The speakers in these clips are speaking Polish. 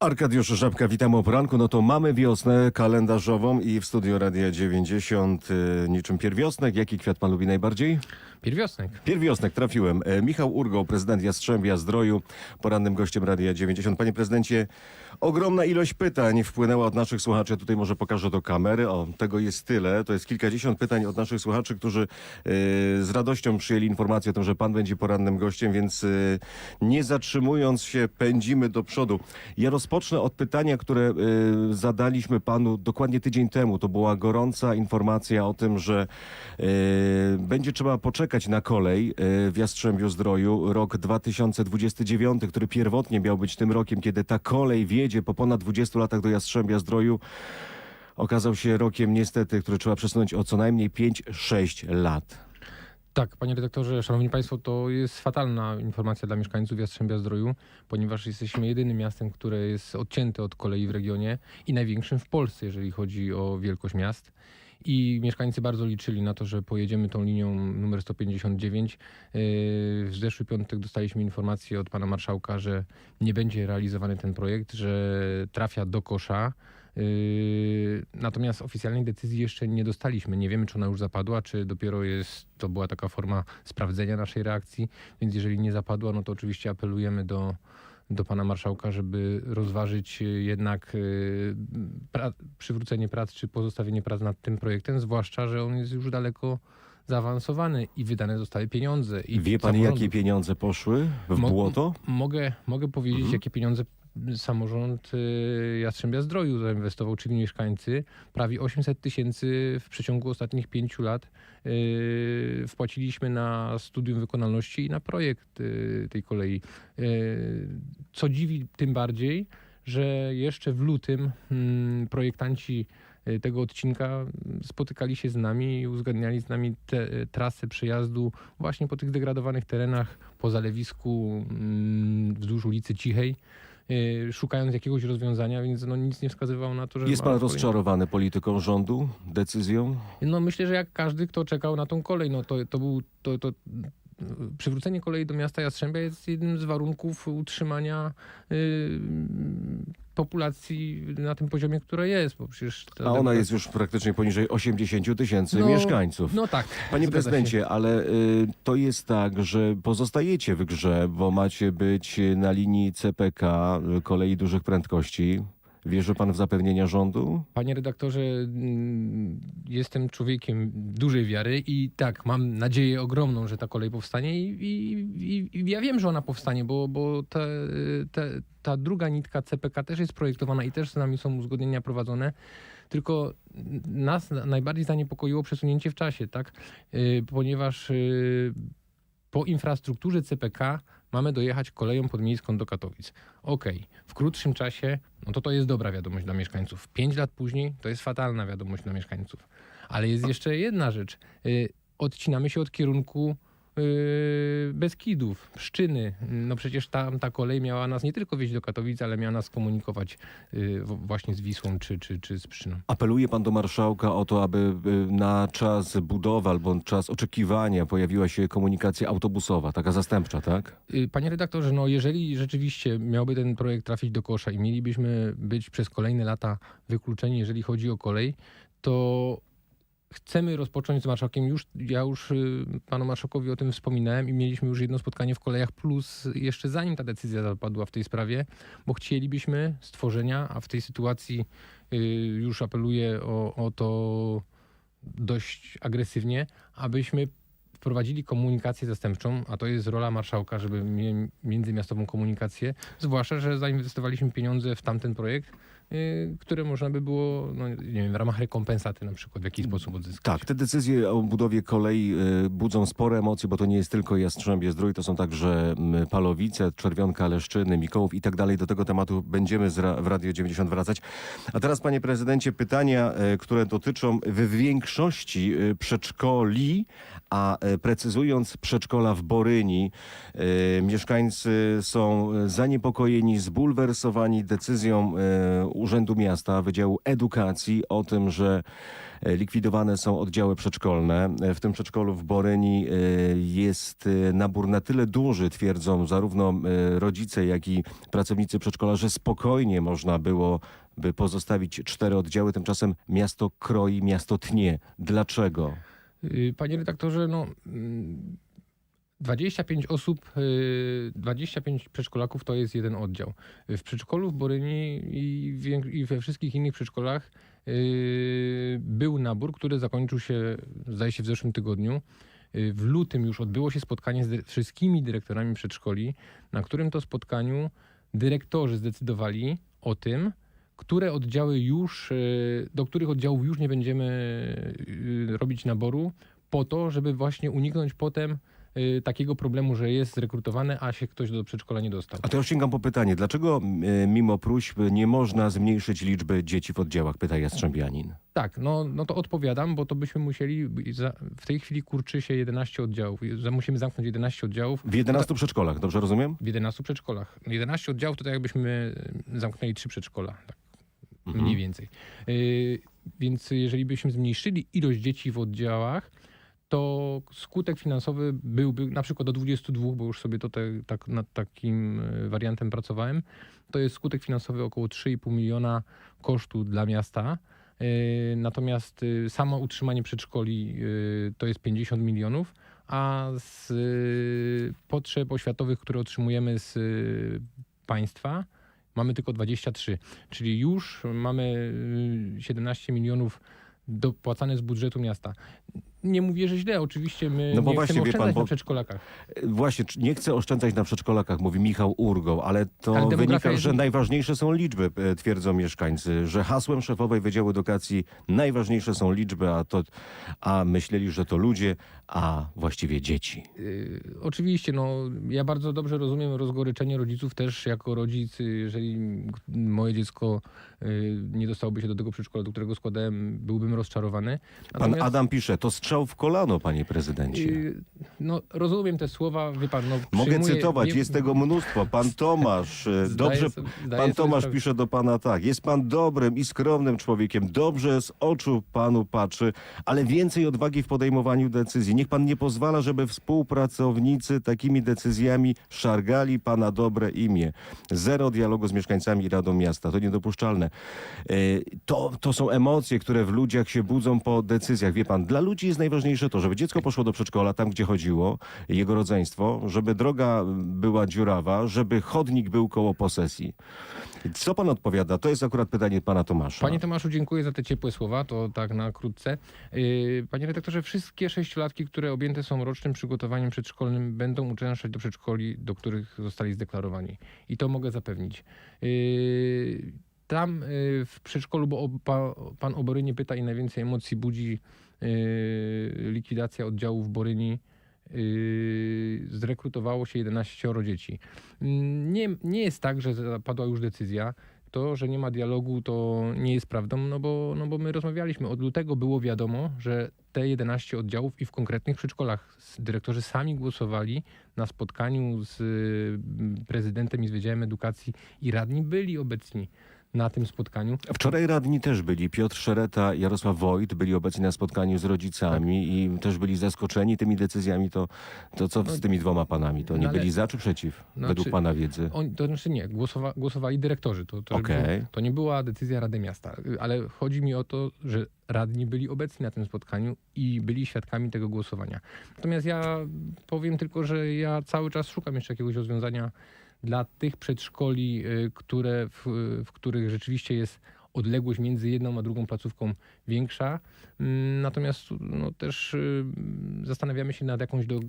Arkadiusz Żabka, witam o poranku. No to mamy wiosnę kalendarzową i w studio Radia 90 y, niczym pierwiosnek. Jaki kwiat pan lubi najbardziej? Pierwiosnek. Pierwiosnek, trafiłem. E, Michał Urgo, prezydent Jastrzębia Zdroju, porannym gościem Radia 90. Panie prezydencie, ogromna ilość pytań wpłynęła od naszych słuchaczy. Tutaj może pokażę do kamery. O, tego jest tyle. To jest kilkadziesiąt pytań od naszych słuchaczy, którzy e, z radością przyjęli informację o tym, że pan będzie porannym gościem, więc e, nie zatrzymując się, pędzimy do przodu. Ja rozpocznę od pytania, które zadaliśmy panu dokładnie tydzień temu. To była gorąca informacja o tym, że będzie trzeba poczekać na kolej e, w Jastrzębiu Zdroju rok 2029, który pierwotnie miał być tym rokiem, kiedy ta kolej wjedzie po ponad 20 latach do Jastrzębia Zdroju. Okazał się rokiem niestety, który trzeba przesunąć o co najmniej 5-6 lat. Tak, panie redaktorze, szanowni państwo, to jest fatalna informacja dla mieszkańców Jastrzębia Zdroju, ponieważ jesteśmy jedynym miastem, które jest odcięte od kolei w regionie i największym w Polsce, jeżeli chodzi o wielkość miast. I mieszkańcy bardzo liczyli na to, że pojedziemy tą linią numer 159. Yy, W zeszły piątek dostaliśmy informację od pana marszałka, że nie będzie realizowany ten projekt, że trafia do kosza. Yy, Natomiast oficjalnej decyzji jeszcze nie dostaliśmy. Nie wiemy, czy ona już zapadła, czy dopiero jest, to była taka forma sprawdzenia naszej reakcji. Więc jeżeli nie zapadła, no to oczywiście apelujemy do, do pana marszałka, żeby rozważyć yy, jednak yy, pra, przywrócenie prac, czy pozostawienie prac nad tym projektem, zwłaszcza, że on jest już daleko zaawansowany i wydane zostały pieniądze. I Wie pan, samorządu. jakie pieniądze poszły w Mo- błoto? Mogę, mogę powiedzieć, Mhm. jakie pieniądze samorząd y, Jastrzębia Zdroju zainwestował, czyli mieszkańcy. Prawie 800 tysięcy w przeciągu ostatnich pięciu lat y, wpłaciliśmy na studium wykonalności i na projekt y, tej kolei. Co dziwi tym bardziej, że jeszcze w lutym mm, projektanci tego odcinka spotykali się z nami i uzgadniali z nami te, y, trasę przejazdu właśnie po tych degradowanych terenach, po zalewisku mm, wzdłuż ulicy Cichej, szukając jakiegoś rozwiązania, więc no nic nie wskazywało na to, że... Jest pan rozczarowany polityką rządu, decyzją? No myślę, że jak każdy, kto czekał na tą kolej, no to, to był... To, to, Przywrócenie kolei do miasta Jastrzębia jest jednym z warunków utrzymania y, populacji na tym poziomie, które jest, bo przecież... A ona jest już praktycznie poniżej 80 tysięcy No, mieszkańców. No tak. Panie zgadza się. prezydencie, ale y, to jest tak, że pozostajecie w grze, bo macie być na linii CPK, kolei dużych prędkości. Wierzy pan w zapewnienia rządu? Panie redaktorze, mm, jestem człowiekiem dużej wiary i tak, mam nadzieję ogromną, że ta kolej powstanie i, i, i, ja wiem, że ona powstanie, bo, bo ta druga nitka CPK też jest projektowana i też z nami są uzgodnienia prowadzone. Tylko nas najbardziej zaniepokoiło przesunięcie w czasie, tak? Y, Ponieważ y, po infrastrukturze CPK mamy dojechać koleją podmiejską do Katowic. Okej, w krótszym czasie, no to to jest dobra wiadomość dla mieszkańców. Pięć lat później to jest fatalna wiadomość dla mieszkańców. Ale jest jeszcze jedna rzecz. Y, Odcinamy się od kierunku Beskidów, Pszczyny. No przecież tam ta kolej miała nas nie tylko wieźć do Katowic, ale miała nas komunikować y, w- właśnie z Wisłą czy, czy, czy z Pszczyną. Apeluje pan do marszałka o to, aby y, na czas budowy albo czas oczekiwania pojawiła się komunikacja autobusowa, taka zastępcza, tak? Panie redaktorze, no jeżeli rzeczywiście miałby ten projekt trafić do kosza i mielibyśmy być przez kolejne lata wykluczeni, jeżeli chodzi o kolej, to chcemy rozpocząć z marszałkiem. Już, ja już y, panu marszałkowi o tym wspominałem i mieliśmy już jedno spotkanie w kolejach plus jeszcze zanim ta decyzja zapadła w tej sprawie, bo chcielibyśmy stworzenia, a w tej sytuacji y, już apeluję o, o to dość agresywnie, abyśmy wprowadzili komunikację zastępczą, a to jest rola marszałka, żeby mieć międzymiastową komunikację, zwłaszcza, że zainwestowaliśmy pieniądze w tamten projekt, które można by było, no, nie wiem, w ramach rekompensaty na przykład w jakiś sposób odzyskać. Tak, te decyzje o budowie kolei y, budzą spore emocje, bo to nie jest tylko Jastrzębie Zdrój, to są także Palowice, Czerwionka, Leszczyny, Mikołów i tak dalej. Do tego tematu będziemy w Radio 90 wracać. A teraz, panie prezydencie, pytania, y, które dotyczą w większości y, przedszkoli, a y, precyzując przedszkola w Boryni, y, mieszkańcy są y, zaniepokojeni, zbulwersowani decyzją y, Urzędu Miasta, Wydziału Edukacji o tym, że e, likwidowane są oddziały przedszkolne. E, W tym przedszkolu w Boryni e, jest nabór na tyle duży, twierdzą zarówno rodzice, jak i pracownicy przedszkola, że spokojnie można było by pozostawić cztery oddziały. Tymczasem miasto kroi, miasto tnie. Dlaczego? Y, Panie redaktorze, no mm, 25 osób, y, 25 przedszkolaków to jest jeden oddział. W przedszkolu w Boryni i, we wszystkich innych przedszkolach y, był nabór, który zakończył się, zdaje się, w zeszłym tygodniu. Y, W lutym już odbyło się spotkanie z wszystkimi dyrektorami przedszkoli, na którym to spotkaniu dyrektorzy zdecydowali o tym, które oddziały już, y, do których oddziałów już nie będziemy y, robić naboru, po to, żeby właśnie uniknąć potem y, takiego problemu, że jest zrekrutowany, a się ktoś do przedszkola nie dostał. A to ja sięgam po pytanie. Dlaczego e, mimo próśb nie można zmniejszyć liczby dzieci w oddziałach? Pyta Jastrzębianin. Tak, no, no to odpowiadam, bo to byśmy musieli, za, w tej chwili kurczy się 11 oddziałów, za- musimy zamknąć 11 oddziałów W 11 przedszkolach, dobrze rozumiem? w 11 przedszkolach. 11 oddziałów to tak jakbyśmy y, zamknęli 3 przedszkola, tak Mhm. mniej więcej. Y, więc jeżeli byśmy zmniejszyli ilość dzieci w oddziałach, to skutek finansowy byłby na przykład do 22, bo już sobie tutaj tak, nad takim y, wariantem pracowałem. To jest skutek finansowy około 3,5 miliona kosztu dla miasta. Y, Natomiast y, samo utrzymanie przedszkoli to jest 50 milionów, a z potrzeb oświatowych, które otrzymujemy z państwa, mamy tylko 23. Czyli już mamy y, 17 milionów dopłacane z budżetu miasta. Nie mówię, że źle, oczywiście my No bo nie właśnie, chcemy pan, oszczędzać bo- na przedszkolakach. E, Właśnie, nie chcę oszczędzać na przedszkolakach, mówi Michał Urgoł, ale to wynika, jest- że najważniejsze są liczby, e, twierdzą mieszkańcy, że hasłem szefowej Wydziału Edukacji najważniejsze są liczby, a, to, a myśleli, że to ludzie, a właściwie dzieci. Y, Oczywiście, no, ja bardzo dobrze rozumiem rozgoryczenie rodziców też jako rodzic, jeżeli moje dziecko y, nie dostałoby się do tego przedszkola, do którego składałem, byłbym rozczarowany. Pan Natomiast, Adam pisze, to strzał w kolano, panie prezydencie. No, rozumiem te słowa, wie pan, no, Mogę przyjmuję- cytować, nie- jest tego mnóstwo. Pan Tomasz, e, dobrze, sobie- pan Tomasz pisze do pana tak, jest pan dobrym i skromnym człowiekiem, dobrze z oczu panu patrzy, ale więcej odwagi w podejmowaniu decyzji. Niech pan nie pozwala, żeby współpracownicy takimi decyzjami szargali pana dobre imię. Zero dialogu z mieszkańcami i Radą Miasta, to niedopuszczalne. E, To, to są emocje, które w ludziach się budzą po decyzjach. Wie pan, dla ludzi jest najważniejsze to, żeby dziecko poszło do przedszkola, tam gdzie chodziło, jego rodzeństwo, żeby droga była dziurawa, żeby chodnik był koło posesji. Co pan odpowiada? To jest akurat pytanie pana Tomasza. Panie Tomaszu, dziękuję za te ciepłe słowa, to tak na krótce. Yy, Panie redaktorze, wszystkie sześciolatki, które objęte są rocznym przygotowaniem przedszkolnym, będą uczęszczać do przedszkoli, do których zostali zdeklarowani. I to mogę zapewnić. Yy, Tam yy, w przedszkolu, bo pan o Borynie pyta i najwięcej emocji budzi likwidacja oddziału w Boryni. Yy, zrekrutowało się 11 dzieci. Mm, Nie, nie jest tak, że zapadła już decyzja. To, że nie ma dialogu, to nie jest prawdą, no bo, no bo my rozmawialiśmy. Od lutego było wiadomo, że te 11 oddziałów i w konkretnych przedszkolach dyrektorzy sami głosowali na spotkaniu z y, prezydentem i z Wydziałem Edukacji i radni byli obecni na tym spotkaniu. Wczoraj radni też byli. Piotr Szereta, Jarosław Wojt byli obecni na spotkaniu z rodzicami i też byli zaskoczeni tymi decyzjami. To, to co z tymi dwoma panami? To nie No ale- byli za czy przeciw? Znaczy- według pana wiedzy. Oni, to znaczy nie, głosowa, głosowali dyrektorzy. To, to, Okej. to nie była decyzja Rady Miasta, ale chodzi mi o to, że radni byli obecni na tym spotkaniu i byli świadkami tego głosowania. Natomiast ja powiem tylko, że ja cały czas szukam jeszcze jakiegoś rozwiązania dla tych przedszkoli, y, które, w, w których rzeczywiście jest odległość między jedną a drugą placówką większa. Mm, Natomiast no, też y, zastanawiamy się nad jakąś do,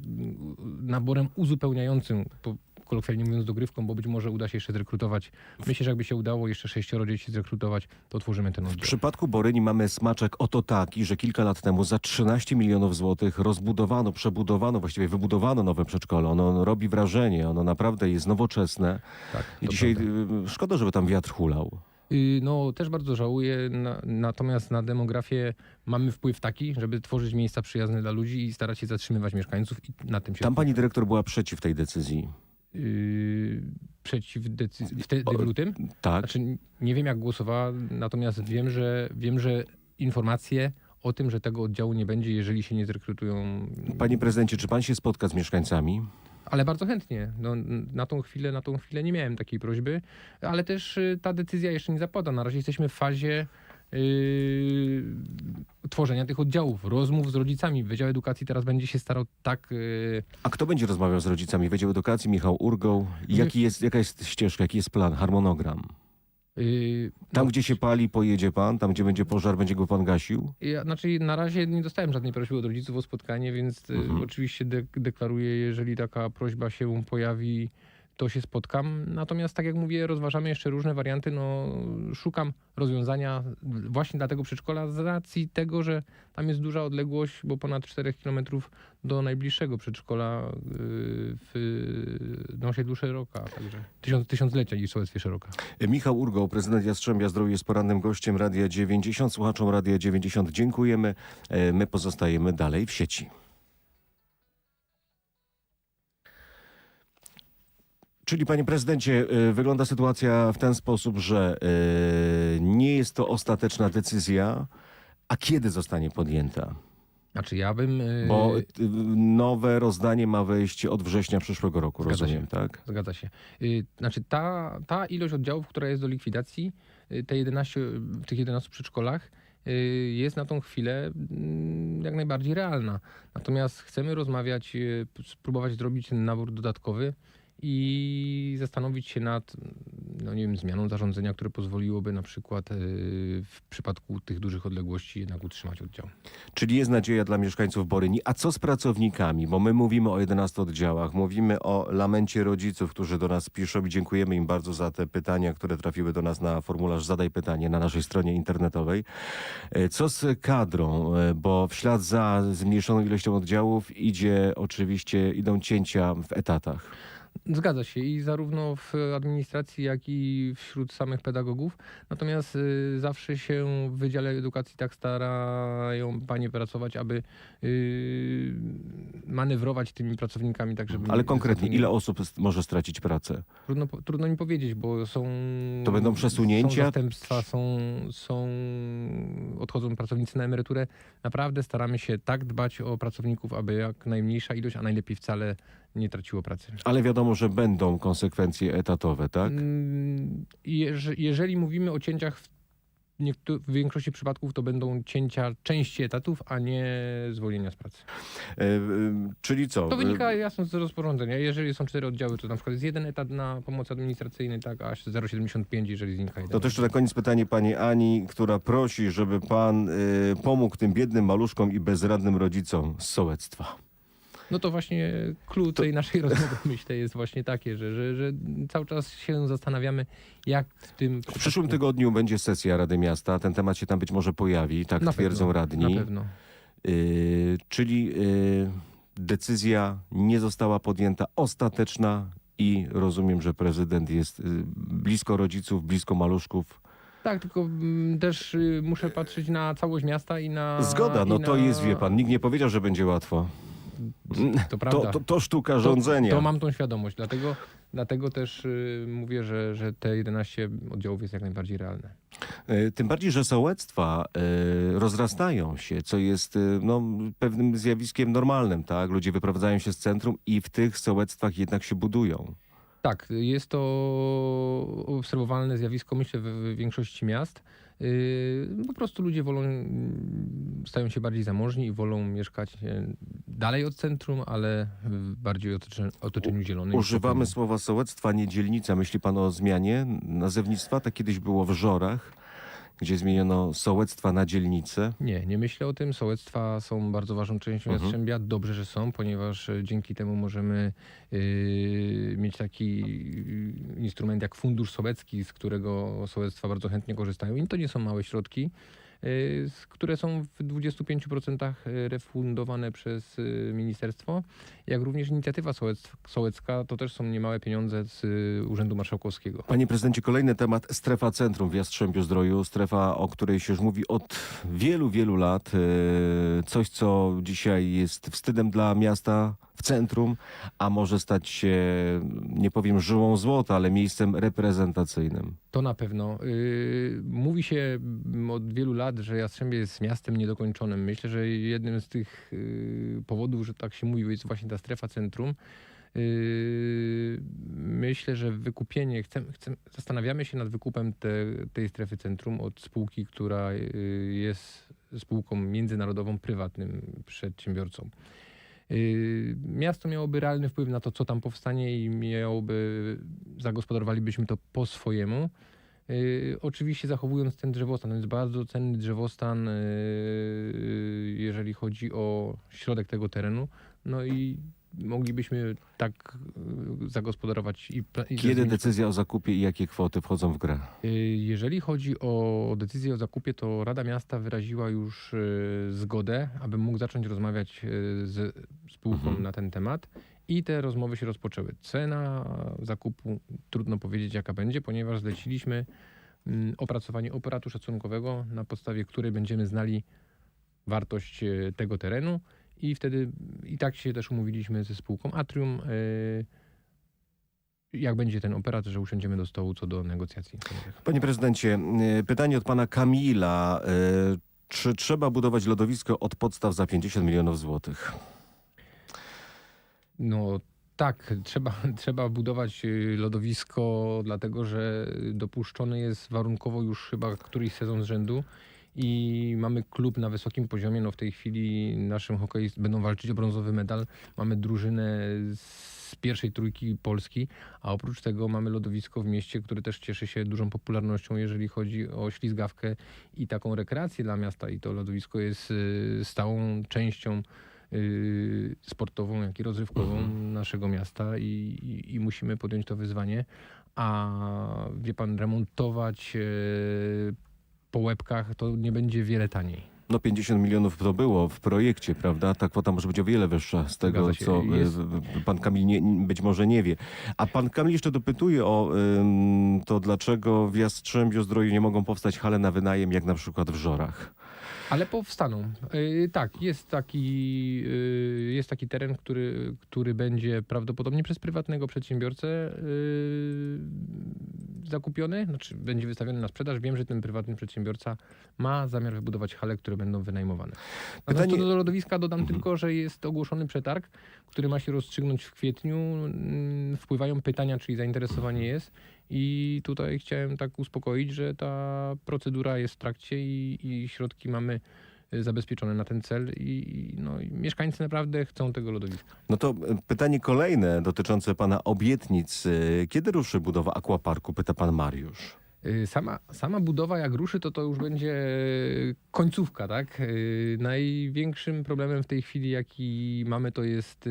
naborem uzupełniającym, po, kolokwialnie mówiąc dogrywką, bo być może uda się jeszcze zrekrutować. Myślę, że jakby się udało jeszcze sześcioro dzieci zrekrutować, to otworzymy ten W oddział. przypadku Boryni mamy smaczek oto taki, że kilka lat temu za 13 milionów złotych rozbudowano, przebudowano, właściwie wybudowano nowe przedszkole. Ono, ono robi wrażenie, ono naprawdę jest nowoczesne. Tak, I dzisiaj prawda. y, szkoda, żeby tam wiatr hulał. Y, No, też bardzo żałuję, na, natomiast na demografię mamy wpływ taki, żeby tworzyć miejsca przyjazne dla ludzi i starać się zatrzymywać mieszkańców i na tym się Tam pani dyrektor była przeciw tej decyzji. Yy, przeciw decyzji wtedy w lutym. Tak. Znaczy, nie wiem jak głosowała, natomiast wiem, że wiem, że informacje o tym, że tego oddziału nie będzie, jeżeli się nie zrekrutują. Panie prezydencie, czy pan się spotka z mieszkańcami? Ale bardzo chętnie. No, na tą chwilę, na tą chwilę nie miałem takiej prośby, ale też y, ta decyzja jeszcze nie zapada. Na razie jesteśmy w fazie yy, tworzenia tych oddziałów, rozmów z rodzicami. Wydział Edukacji teraz będzie się starał tak. Yy, A kto będzie rozmawiał z rodzicami? Wydział Edukacji, Michał Urgoł. Jaki jest, jaka jest ścieżka, jaki jest plan, harmonogram? yy, Tam, no, gdzie się pali, pojedzie pan, tam, gdzie będzie pożar, będzie go pan gasił? Ja, znaczy, na razie nie dostałem żadnej prośby od rodziców o spotkanie, więc y, Mhm. oczywiście de- deklaruję, jeżeli taka prośba się pojawi, to się spotkam. Natomiast, tak jak mówię, rozważamy jeszcze różne warianty. No, szukam rozwiązania właśnie dla tego przedszkola z racji tego, że tam jest duża odległość, bo ponad 4 km do najbliższego przedszkola y, w no, osiedlu Szeroka, także tysiąc, tysiąclecia i sołectwie Szeroka. Michał Urgoł, prezydent Jastrzębia Zdroju jest porannym gościem Radia 90. Słuchaczom Radia 90 dziękujemy. E, My pozostajemy dalej w sieci. Czyli, panie prezydencie, e, wygląda sytuacja w ten sposób, że e, nie jest to ostateczna decyzja, a kiedy zostanie podjęta? Znaczy, ja bym... y, Bo e, nowe rozdanie ma wejść od września przyszłego roku, Zgadza rozumiem, się. tak? Zgadza się. Y, Znaczy ta, ta ilość oddziałów, która jest do likwidacji, y, te 11, w tych 11 przedszkolach, y, jest na tą chwilę mm, jak najbardziej realna. Natomiast chcemy rozmawiać, spróbować zrobić ten nabór dodatkowy i zastanowić się nad no nie wiem, zmianą zarządzenia, które pozwoliłoby na przykład y, w przypadku tych dużych odległości jednak utrzymać oddział. Czyli jest nadzieja dla mieszkańców Boryni. A co z pracownikami? Bo my mówimy o 11 oddziałach, mówimy o lamencie rodziców, którzy do nas piszą i dziękujemy im bardzo za te pytania, które trafiły do nas na formularz Zadaj Pytanie na naszej stronie internetowej. E, Co z kadrą? E, Bo w ślad za zmniejszoną ilością oddziałów idzie oczywiście, idą cięcia w etatach. Zgadza się i zarówno w administracji, jak i wśród samych pedagogów. Natomiast y, zawsze się w Wydziale Edukacji tak starają panie pracować, aby y, manewrować tymi pracownikami tak, żeby... Ale nie- konkretnie, nie- ile osób może stracić pracę? Trudno, trudno mi powiedzieć, bo są... To będą przesunięcia? Są zastępstwa, są, są... Odchodzą pracownicy na emeryturę. Naprawdę staramy się tak dbać o pracowników, aby jak najmniejsza ilość, a najlepiej wcale nie traciło pracy. Ale wiadomo, że będą konsekwencje etatowe, tak? Mm, jeże- Jeżeli mówimy o cięciach, w, niektó- w większości przypadków to będą cięcia części etatów, a nie zwolnienia z pracy. E, e, Czyli co? To E, wynika jasno z rozporządzenia. Jeżeli są cztery oddziały, to na przykład jest jeden etat na pomoc administracyjnej, tak, a 0,75, jeżeli znika jeden. To też jeszcze na koniec pytanie pani Ani, która prosi, żeby pan y, pomógł tym biednym maluszkom i bezradnym rodzicom z sołectwa. No to właśnie klucz tej naszej rozmowy, myślę, jest właśnie takie, że, że, że cały czas się zastanawiamy, jak w tym W przyszłym tygodniu będzie sesja Rady Miasta. Ten temat się tam być może pojawi, tak Na twierdzą pewno, radni. Na pewno. Y, czyli y, decyzja nie została podjęta ostateczna i rozumiem, że prezydent jest y, blisko rodziców, blisko maluszków. Tak, tylko mm, też y, muszę patrzeć na całość miasta i na... Zgoda, no i to na... jest, wie pan, nikt nie powiedział, że będzie łatwo. To prawda. To, to, to sztuka rządzenia. To, to mam tą świadomość, dlatego, dlatego też y, mówię, że, że te 11 oddziałów jest jak najbardziej realne. E, Tym bardziej, że sołectwa e, rozrastają się, co jest e, no, pewnym zjawiskiem normalnym, tak? Ludzie wyprowadzają się z centrum i w tych sołectwach jednak się budują. Tak, jest to obserwowalne zjawisko, myślę, w, w większości miast. Y, Po prostu ludzie wolą, mm, stają się bardziej zamożni i wolą mieszkać e, dalej od centrum, ale w bardziej otoczeniu, otoczeniu zielonym. Używamy słowa sołectwa, nie dzielnica. Myśli pan o zmianie nazewnictwa? Tak kiedyś było w Żorach, gdzie zmieniono sołectwa na dzielnice. Nie, nie myślę o tym. Sołectwa są bardzo ważną częścią Mhm. Jastrzębia. Dobrze, że są, ponieważ e, dzięki temu możemy yy, mieć taki yy, instrument jak Fundusz Sołecki, z którego sołectwa bardzo chętnie korzystają. I to nie są małe środki, które są w 25% refundowane przez yy, ministerstwo, jak również inicjatywa sołecka. To też są niemałe pieniądze z Urzędu Marszałkowskiego. Panie prezydencie, kolejny temat. Strefa centrum w Jastrzębiu Zdroju. Strefa, o której się już mówi od wielu, wielu lat. Coś, co dzisiaj jest wstydem dla miasta, w centrum, a może stać się, nie powiem żyłą złota, ale miejscem reprezentacyjnym. To na pewno. Yy, Mówi się od wielu lat, że Jastrzębie jest miastem niedokończonym. Myślę, że jednym z tych yy, powodów, że tak się mówi, jest właśnie ta strefa centrum. Yy, Myślę, że wykupienie, chcem, chcem, zastanawiamy się nad wykupem te, tej strefy centrum od spółki, która jest spółką międzynarodową, prywatnym przedsiębiorcą. Yy, Miasto miałoby realny wpływ na to, co tam powstanie i miałoby, zagospodarowalibyśmy to po swojemu. Yy, oczywiście zachowując ten drzewostan, to jest bardzo cenny drzewostan, yy, jeżeli chodzi o środek tego terenu. No i moglibyśmy tak yy, zagospodarować i, Kiedy decyzja o zakupie i jakie kwoty wchodzą w grę? Y, Jeżeli chodzi o decyzję o zakupie, to Rada Miasta wyraziła już y, zgodę, aby mógł zacząć rozmawiać y, z spółką Mhm. na ten temat. I te rozmowy się rozpoczęły. Cena zakupu trudno powiedzieć, jaka będzie, ponieważ zleciliśmy mm, opracowanie operatu szacunkowego, na podstawie której będziemy znali wartość y, tego terenu. I wtedy i tak się też umówiliśmy ze spółką Atrium. y, Jak będzie ten operat, że usiądziemy do stołu co do negocjacji. Panie prezydencie, y, pytanie od pana Kamila. y, Czy trzeba budować lodowisko od podstaw za 50 milionów złotych? No tak, trzeba, trzeba budować lodowisko, dlatego że dopuszczony jest warunkowo już chyba któryś sezon z rzędu i mamy klub na wysokim poziomie. No w tej chwili naszym hokeistów będą walczyć o brązowy medal. Mamy drużynę z pierwszej trójki Polski, a oprócz tego mamy lodowisko w mieście, które też cieszy się dużą popularnością, jeżeli chodzi o ślizgawkę i taką rekreację dla miasta. I to lodowisko jest y, stałą częścią y, sportową, jak i rozrywkową naszego miasta i, i, i musimy podjąć to wyzwanie. A wie pan, remontować y, po łebkach to nie będzie wiele taniej. No 50 milionów to było w projekcie, prawda? Ta kwota może być o wiele wyższa z tego, co y, Jest- pan Kamil nie, być może nie wie. A pan Kamil jeszcze dopytuje o to, dlaczego w Jastrzębiu Zdroju nie mogą powstać hale na wynajem, jak na przykład w Żorach. Ale powstaną. Yy, tak, jest taki, yy, jest taki teren, który, który będzie prawdopodobnie przez prywatnego przedsiębiorcę yy, zakupiony, znaczy będzie wystawiony na sprzedaż. Wiem, że ten prywatny przedsiębiorca ma zamiar wybudować hale, które będą wynajmowane. Natomiast Pytanie- co do lodowiska dodam tylko, że jest ogłoszony przetarg, który ma się rozstrzygnąć w kwietniu. Mm, Wpływają pytania, czyli zainteresowanie jest. I tutaj chciałem tak uspokoić, że ta procedura jest w trakcie i, i środki mamy y, zabezpieczone na ten cel i, no, i mieszkańcy naprawdę chcą tego lodowiska. No to y, pytanie kolejne dotyczące pana obietnic. Y, Kiedy ruszy budowa aquaparku, pyta pan Mariusz. Sama, sama budowa jak ruszy, to to już będzie końcówka, tak? Największym problemem w tej chwili, jaki mamy, to jest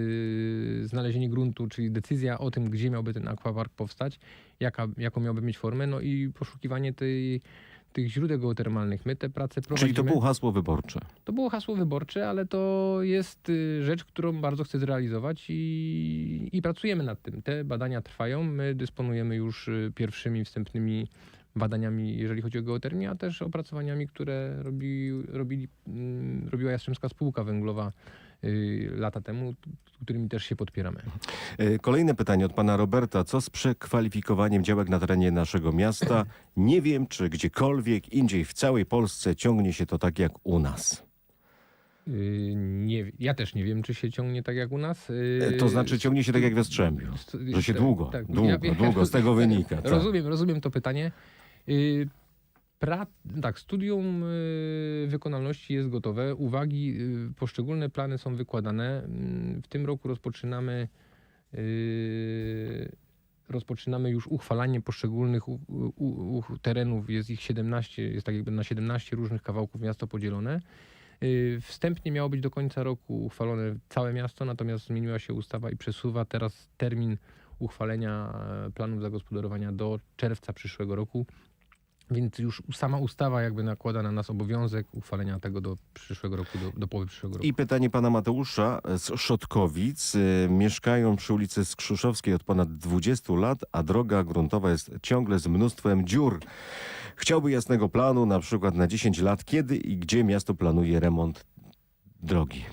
znalezienie gruntu, czyli decyzja o tym, gdzie miałby ten aquapark powstać, jaka, jaką miałby mieć formę, no i poszukiwanie tej, tych źródeł geotermalnych. My te prace prowadzimy. Czyli to było hasło wyborcze. To było hasło wyborcze, ale to jest y, rzecz, którą bardzo chcę zrealizować i, i pracujemy nad tym. Te badania trwają. My dysponujemy już y, pierwszymi wstępnymi badaniami, jeżeli chodzi o geotermię, a też opracowaniami, które robi, robili, mm, robiła Jastrzębska Spółka Węglowa lata temu, którymi też się podpieramy. Y, Kolejne pytanie od pana Roberta. Co z przekwalifikowaniem działek na terenie naszego miasta? Nie wiem, czy gdziekolwiek indziej w całej Polsce ciągnie się to tak jak u nas. Y, Nie, ja też nie wiem, czy się ciągnie tak jak u nas. Y, E, To znaczy ciągnie się tak jak w Jastrzębiu. St- Że się tak, długo, tak. długo, wiem. długo z tego wynika. Tak. Rozumiem, rozumiem to pytanie. Pra, tak, studium y, wykonalności jest gotowe. Uwagi, y, poszczególne plany są wykładane. Mm, W tym roku rozpoczynamy y, rozpoczynamy już uchwalanie poszczególnych u, u, u, terenów. Jest ich 17, jest tak jakby na 17 różnych kawałków miasto podzielone. Wstępnie miało być do końca roku uchwalone całe miasto, natomiast zmieniła się ustawa i przesuwa teraz termin uchwalenia e, planów zagospodarowania do czerwca przyszłego roku. Więc już sama ustawa jakby nakłada na nas obowiązek uchwalenia tego do przyszłego roku, do, do połowy przyszłego roku. I pytanie pana Mateusza z Szotkowic. Y, Mieszkają przy ulicy Skrzyszowskiej od ponad 20 lat, a droga gruntowa jest ciągle z mnóstwem dziur. Chciałby jasnego planu, na przykład na 10 lat, kiedy i gdzie miasto planuje remont drogi.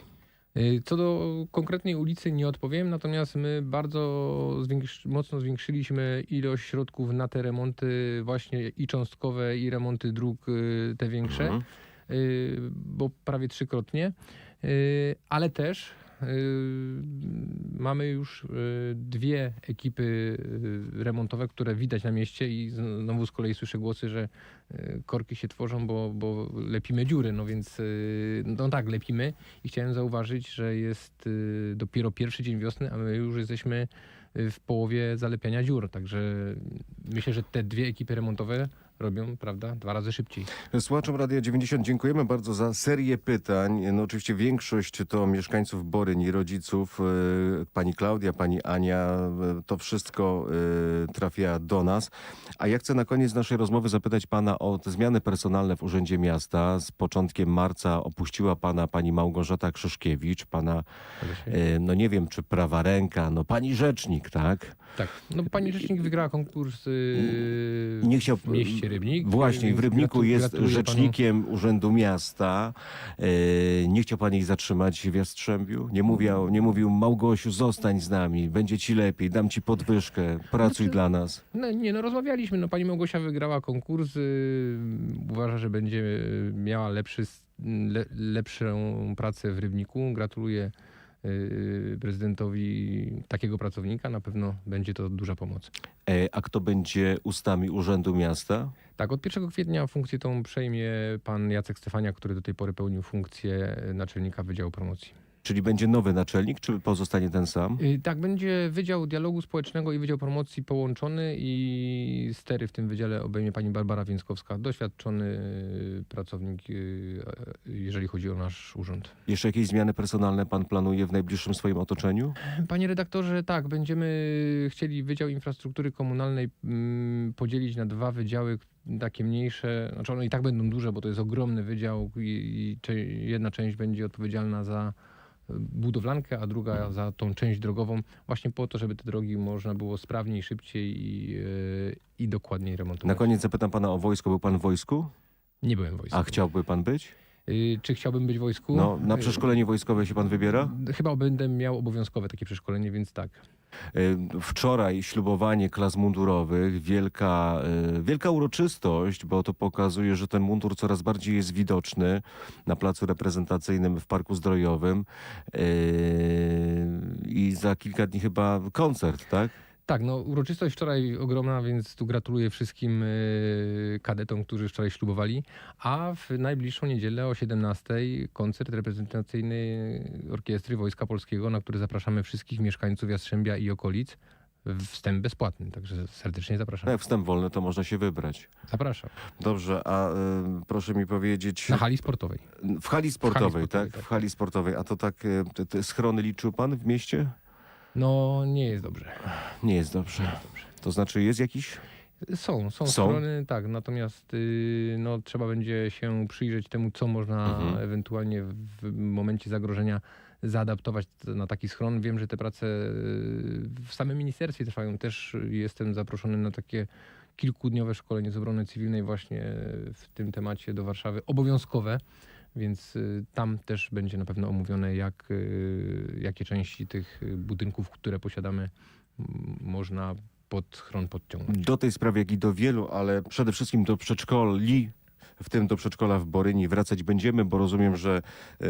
Y, Co do konkretnej ulicy nie odpowiem, natomiast my bardzo zwiększ, mocno zwiększyliśmy ilość środków na te remonty właśnie i cząstkowe i remonty dróg y, te większe, Mhm. y, bo prawie trzykrotnie, ale też mamy już y, dwie ekipy y, remontowe, które widać na mieście i znowu z kolei słyszę głosy, że korki się tworzą, bo, bo lepimy dziury, no więc no tak, lepimy. I chciałem zauważyć, że jest dopiero pierwszy dzień wiosny, a my już jesteśmy w połowie zalepiania dziur, także myślę, że te dwie ekipy remontowe robią, prawda, dwa razy szybciej. Słuchaczom Radia 90 dziękujemy bardzo za serię pytań. No oczywiście większość to mieszkańców Boryni, rodziców. e, Pani Klaudia, pani Ania, e, to wszystko e, trafia do nas. A ja chcę na koniec naszej rozmowy zapytać pana o te zmiany personalne w Urzędzie Miasta. Z początkiem marca opuściła pana pani Małgorzata Krzyszkiewicz, pana, no nie wiem czy prawa ręka, no pani rzecznik, tak? Tak. No pani rzecznik wygrała konkurs yy, Nie chciał- w mieście Rybnik. Właśnie, w Rybniku jest rzecznikiem Urzędu Miasta. E, nie chciał pan jej zatrzymać w Jastrzębiu? Nie, mówił, nie mówił, Małgosiu, zostań z nami, będzie ci lepiej, dam ci podwyżkę, pracuj Znaczy- dla nas. Panu... No, nie, no rozmawialiśmy. No, pani Małgosia wygrała konkurs. Yy, uważa, że będzie miała lepszy, le, lepszą pracę w Rybniku. Gratuluję prezydentowi takiego pracownika. Na pewno będzie to duża pomoc. E, a kto będzie ustami Urzędu Miasta? Tak, od 1 kwietnia funkcję tą przejmie pan Jacek Stefania, który do tej pory pełnił funkcję naczelnika Wydziału Promocji. Czyli będzie nowy naczelnik, czy pozostanie ten sam? Y, Tak, będzie Wydział Dialogu Społecznego i Wydział Promocji połączony i stery w tym wydziale obejmie pani Barbara Więckowska, doświadczony y, pracownik, y, jeżeli chodzi o nasz urząd. Jeszcze jakieś zmiany personalne pan planuje w najbliższym swoim otoczeniu? Panie redaktorze, tak, będziemy chcieli Wydział Infrastruktury Komunalnej mm, podzielić na dwa wydziały, takie mniejsze, znaczy one i tak będą duże, bo to jest ogromny wydział i, i jedna część będzie odpowiedzialna za budowlankę, a druga za tą część drogową, właśnie po to, żeby te drogi można było sprawniej, szybciej i, y, i dokładniej remontować. Na koniec zapytam pana o wojsko. Był pan w wojsku? Nie byłem w wojsku. A chciałby pan być? Y, Czy chciałbym być w wojsku? No, na Y, przeszkolenie wojskowe się pan wybiera? Chyba będę miał obowiązkowe takie przeszkolenie, więc tak. E, Wczoraj ślubowanie klas mundurowych, wielka, e, wielka uroczystość, bo to pokazuje, że ten mundur coraz bardziej jest widoczny na placu reprezentacyjnym w Parku Zdrojowym. I za kilka dni chyba koncert, tak? Tak, no uroczystość wczoraj ogromna, więc tu gratuluję wszystkim y, kadetom, którzy wczoraj ślubowali. A w najbliższą niedzielę o 17 koncert reprezentacyjny Orkiestry Wojska Polskiego, na który zapraszamy wszystkich mieszkańców Jastrzębia i okolic. Wstęp bezpłatny, także serdecznie zapraszam. Jak wstęp wolny, to można się wybrać. Zapraszam. Dobrze, a e, proszę mi powiedzieć... Na hali sportowej. W hali sportowej, sportowej, tak? tak. W hali sportowej. A to tak, e, te, te schrony liczył pan w mieście? No nie jest dobrze. Nie jest dobrze. To znaczy jest jakiś... Są, są, Są? strony, tak, natomiast y, no, trzeba będzie się przyjrzeć temu, co można Mhm. ewentualnie w momencie zagrożenia zaadaptować na taki schron. Wiem, że te prace y, w samym ministerstwie trwają. Też jestem zaproszony na takie kilkudniowe szkolenie z obrony cywilnej właśnie w tym temacie do Warszawy, obowiązkowe. Więc y, tam też będzie na pewno omówione, jak, y, jakie części tych budynków, które posiadamy, można pod schron podciągnąć. Do tej sprawy, jak i do wielu, ale przede wszystkim do przedszkoli, w tym do przedszkola w Boryni wracać będziemy, bo rozumiem, że e,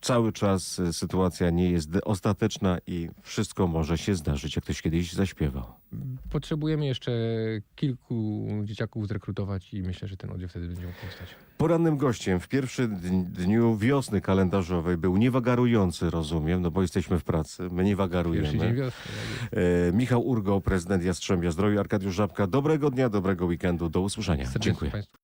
cały czas sytuacja nie jest ostateczna i wszystko może się zdarzyć, jak ktoś kiedyś zaśpiewał. Potrzebujemy jeszcze kilku dzieciaków zrekrutować i myślę, że ten oddział wtedy będzie mógł powstać. Porannym gościem w pierwszym dni- dniu wiosny kalendarzowej był niewagarujący, rozumiem, no bo jesteśmy w pracy, my nie Pierwszy dzień wagarujemy. wiosny. E, Michał Urgo, prezydent Jastrzębia Zdroju, Arkadiusz Żabka. Dobrego dnia, dobrego weekendu, do usłyszenia. Serdecznie Dziękuję. Państwu